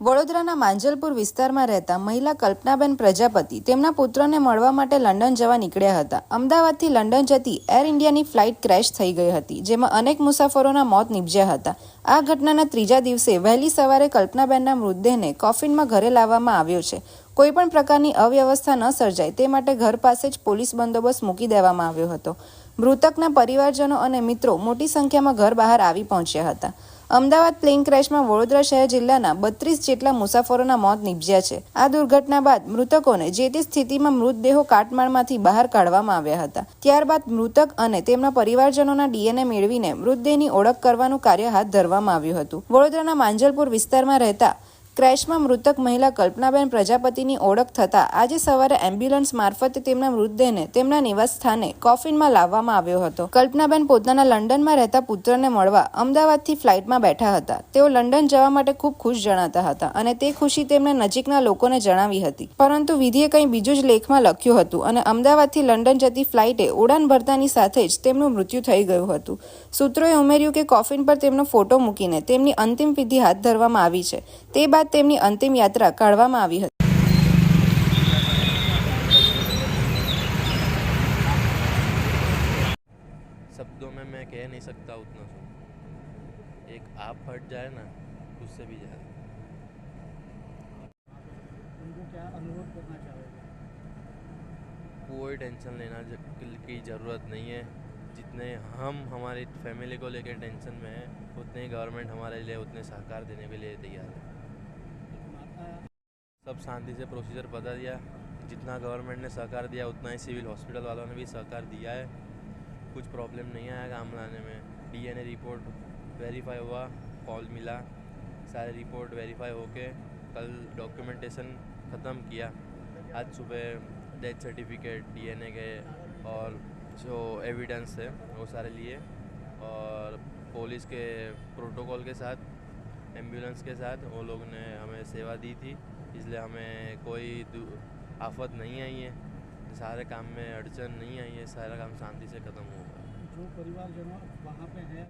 વડોદરાના માંજલપુર વિસ્તારમાં રહેતા મહિલા કલ્પનાબેન પ્રજાપતિ તેમના પુત્રને મળવા માટે લંડન જવા નીકળ્યા હતા. અમદાવાદથી લંડન જતી એર ઇન્ડિયાની ફ્લાઇટ ક્રેશ થઈ ગઈ હતી, જેમાં અનેક મુસાફરોના મોત નીપજ્યા હતા. આ ઘટનાના ત્રીજા દિવસે વહેલી સવારે કલ્પનાબેનના મૃતદેહને કોફિનમાં ઘરે લાવવામાં આવ્યો છે. કોઈપણ પ્રકારની અવ્યવસ્થા ન સર્જાય તે માટે ઘર પાસે જ પોલીસ બંદોબસ્ત મૂકી દેવામાં આવ્યો હતો. મૃતકના પરિવારજનો અને મિત્રો મોટી સંખ્યામાં ઘર બહાર આવી પહોંચ્યા હતા. અમદાવાદ પ્લેન ક્રેશમાં વડોદરા શહેર જિલ્લાના બત્રીસ જેટલા મુસાફરોના મોત નીપજ્યા છે. આ દુર્ઘટના બાદ મૃતકોને જે તે સ્થિતિમાં મૃતદેહો કાટમાળમાંથી બહાર કાઢવામાં આવ્યા હતા. ત્યારબાદ મૃતક અને તેમના પરિવારજનોના ડીએનએ મેળવીને મૃતદેહની ઓળખ કરવાનું કાર્ય હાથ ધરવામાં આવ્યું હતું. વડોદરાના માંજલપુર વિસ્તારમાં રહેતા ક્રેશમાં મૃતક મહિલા કલ્પનાબેન પ્રજાપતિની ઓળખ થતાં આજે સવારે એમ્બ્યુલન્સ મારફતે તેમના મૃતદેહને તેમના નિવાસ સ્થાને કોફિનમાં લાવવામાં આવ્યો હતો. કલ્પનાબેન પોતાના લંડનમાં રહેતા પુત્રને મળવા અમદાવાદથી ફ્લાઇટમાં બેઠા હતા. તેઓ લંડન જવા માટે ખૂબ ખુશ જણાતા હતા અને તે ખુશી તેમને નજીકના લોકોને જણાવી હતી. પરંતુ વિધિએ કંઈ બીજું જ લેખમાં લખ્યું હતું અને અમદાવાદથી લંડન જતી ફ્લાઇટે ઉડાન ભરતાની સાથે જ તેમનું મૃત્યુ થઈ ગયું હતું. સૂત્રોએ ઉમેર્યું કે કોફિન પર તેમનો ફોટો મૂકીને તેમની અંતિમ વિધિ હાથ ધરવામાં આવી છે. તે બાદ તેમની અંતિમ યાત્રા કાઢવામાં આવી હતી शब्दों में मैं कह नहीं सकता उतना सुन एक आप फट जाए ना उससे भी ज़्यादा उनको क्या अनुरोध करना चाहोगे कोई टेंशन लेना ज- की ज़रूरत नहीं है जितने हम हमारी फैमिली को लेकर टेंशन में हैं उतने ही गवर्नमेंट हमारे लिए उतने सहकार देने के लिए तैयार है एक माता सब शांति से प्रोसीजर बता दिया। जितना गवर्नमेंट ने सहकार दिया, उतना ही सिविल हॉस्पिटल वालों ने भी सहकार दिया है। कुछ प्रॉब्लम नहीं आया काम लाने में। डीएनए रिपोर्ट वेरीफाई हुआ कॉल मिला। सारे रिपोर्ट वेरीफाई होके कल डॉक्यूमेंटेशन ख़त्म किया। आज सुबह डेथ सर्टिफिकेट डीएनए के और जो एविडेंस है, वो सारे लिए। और पुलिस के प्रोटोकॉल के साथ एंबुलेंस के साथ, वो लोग ने हमें सेवा दी थी, इसलिए हमें कोई आफत नहीं आई है। सारे काम में अड़चन नहीं आई है, सारा काम शांति से ख़त्म हुआ जो परिवार परिवारजनों वहाँ पे हैं